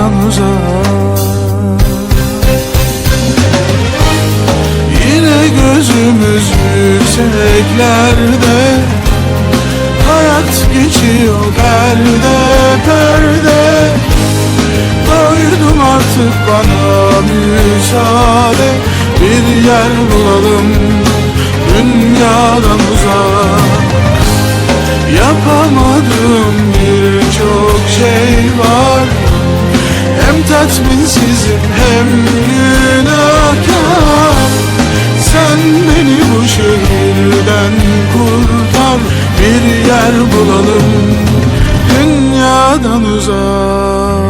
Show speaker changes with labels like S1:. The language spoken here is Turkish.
S1: Uzak. Yine gözümüz yükseklerde Hayat geçiyor perde perde. Doydum artık bana müsaade Bir yer bulalım dünyadan uzak. Yapamadığım birçok şey tatminsizim hem günahkar. Sen beni bu şehirden kurtar. Bir yer bulalım dünyadan uzak